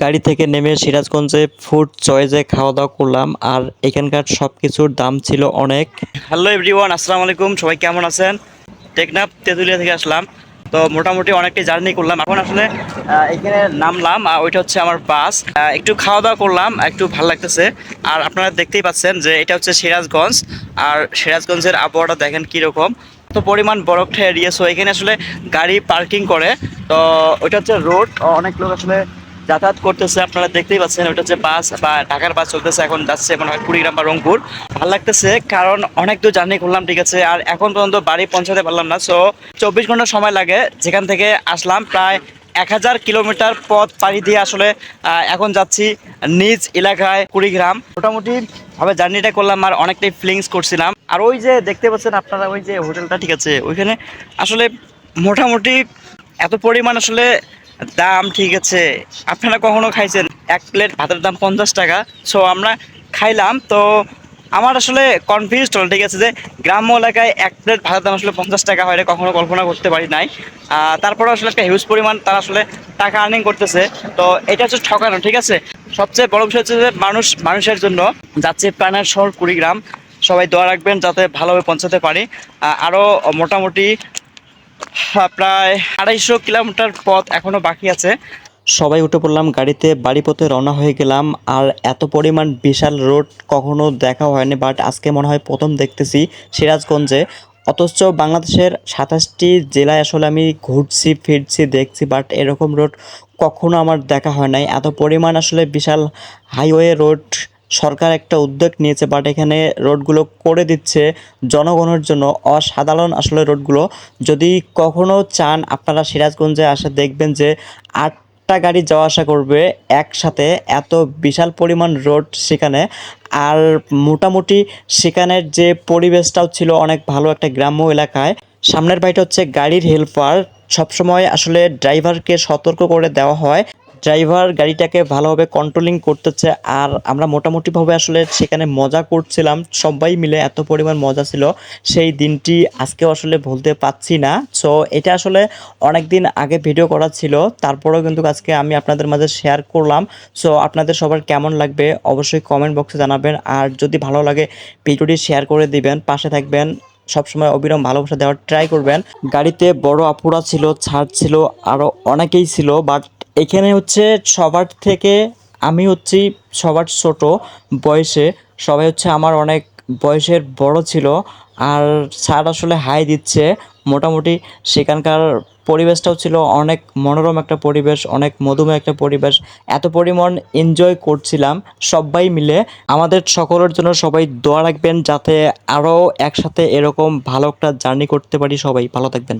গাড়ি থেকে নেমে সিরাজগঞ্জে ফুড চয়েসে খাওয়া দাওয়া করলাম, আর এখানকার সব কিছুর দাম ছিল অনেক। হ্যালো এভরিওয়ান, আসসালামু আলাইকুম, সবাই কেমন আছেন? টেকনাফ তেঁতুলিয়া থেকে আসলাম। তো মোটামুটি অনেকটাই জার্নি করলাম। এখন আসলে এখানে নামলাম, আর ওইটা হচ্ছে আমার বাস। একটু খাওয়া দাওয়া করলাম, একটু ভালো লাগতেছে। আর আপনারা দেখতেই পাচ্ছেন যে এটা হচ্ছে সিরাজগঞ্জ, আর সিরাজগঞ্জের আবহাওয়াটা দেখেন কীরকম। তো পরিমাণ বরফ এরিয়া সো এখানে আসলে গাড়ি পার্কিং করে। তো ওইটা হচ্ছে রোড অনেক লোক আসলে যাতায়াত করতেছে, আপনারা দেখতেই পাচ্ছেন ওটা হচ্ছে বাস বা ঢাকার বাস চলতেছে, এখন যাচ্ছে হয় কুড়িগ্রাম বা রংপুর। ভালো লাগতেছে, কারণ অনেক দূর জার্নি করলাম, ঠিক আছে, আর এখন পর্যন্ত বাড়ি পৌঁছাতে পারলাম না সো চব্বিশ ঘণ্টা সময় লাগে, যেখান থেকে আসলাম, প্রায় এক হাজার কিলোমিটার পথ পাড়ি দিয়ে আসলে এখন যাচ্ছি নিজ এলাকায় কুড়িগ্রাম। মোটামুটি ভাবে জার্নিটা করলাম, আর অনেকটাই ফিলিংস করছিলাম। আর ওই যে দেখতে পাচ্ছেন আপনারা, ওই যে হোটেলটা ঠিক আছে, ওইখানে আসলে মোটামুটি এত পরিমাণ আসলে দাম ঠিক আছে। আপনারা কখনো খাইছেন? এক প্লেট ভাতের দাম পঞ্চাশ টাকা। সো আমরা খাইলাম। তো, আমার আসলে কনফিউজ হল, ঠিক আছে, যে গ্রাম্য এলাকায় এক প্লেট ভাতের দাম আসলে পঞ্চাশ টাকা হয় কখনো কল্পনা করতে পারি নাই। তারপরে আসলে একটা হিউজ পরিমাণ তারা আসলে টাকা আর্নিং করতেছে। তো, এটা হচ্ছে ঠকানো, ঠিক আছে? সবচেয়ে বড় বিষয় হচ্ছে যে মানুষ, মানুষের জন্য যাচ্ছে প্রাণের শহর কুড়িগ্রাম। সবাই দোয়া রাখবেন যাতে ভালোভাবে পৌঁছাতে পারি। আরও মোটামুটি প্রায় আড়াইশো কিলোমিটার পথ এখনও বাকি আছে। সবাই উঠে পড়লাম গাড়িতে বাড়ি পথে রওনা হয়ে গেলাম। আর এত পরিমাণ বিশাল রোড কখনো দেখা হয়নি বাট আজকে মনে হয় প্রথম দেখতেছি সিরাজগঞ্জে। অথচ বাংলাদেশের সাতাশটি জেলায় আসলে আমি ঘুরছি, ফিরছি, দেখছি বাট এরকম রোড কখনো আমার দেখা হয় নাই। এত পরিমাণ আসলে বিশাল হাইওয়ে রোড সরকার একটা উদ্যোগ নিয়েছে বাট এখানে রোডগুলো করে দিচ্ছে জনগণের জন্য অসাধারণ আসলে রোডগুলো। যদি কখনো চান আপনারা সিরাজগঞ্জে আসে দেখবেন যে আটটা গাড়ি যাওয়া আসা করবে একসাথে, এত বিশাল পরিমাণ রোড সেখানে। আর মোটামুটি সেখানের যে পরিবেশটাও ছিল অনেক ভালো একটা গ্রাম্য এলাকায়। সামনের বাড়িটা হচ্ছে গাড়ির হেল্পার সবসময় আসলে ড্রাইভারকে সতর্ক করে দেওয়া হয়। ড্রাইভার গাড়িটাকে ভালোভাবে কন্ট্রোলিং করতেছে আর আমরা মোটামুটিভাবে আসলে সেখানে মজা করছিলাম। সবাই মিলে এত পরিমাণ মজা ছিল। সেই দিনটি আজকেও আসলে ভুলতে পারছি না। সো এটা আসলে অনেক দিন আগে ভিডিও করা ছিল। তারপরেও কিন্তু আজকে আমি আপনাদের মাঝে শেয়ার করলাম। সো আপনাদের সবার কেমন লাগবে অবশ্যই কমেন্ট বক্সে জানাবেন। আর যদি ভালো লাগে, ভিডিওটি শেয়ার করে দিবেন। পাশে থাকবেন। সবসময় অবিরাম ভালোবাসা দেওয়ার ট্রাই করবেন। গাড়িতে বড় আপুরা ছিল, ছাড় ছিল আরও অনেকেই ছিল বাট এখানে হচ্ছে সবার থেকে আমি হচ্ছি সবার ছোট বয়সে। সবাই হচ্ছে আমার অনেক বয়সের বড় ছিল আর স্যার আসলে হাই দিচ্ছে। মোটামুটি সেখানকার পরিবেশটাও ছিল অনেক মনোরম একটা পরিবেশ, অনেক মধুময় একটা পরিবেশ। এত পরিমাণ এনজয় করছিলাম সবাই মিলে। আমাদের সকলের জন্য সবাই দোয়া রাখবেন যাতে আরও একসাথে এরকম ভালো একটা জার্নি করতে পারি সবাই। ভালো থাকবেন।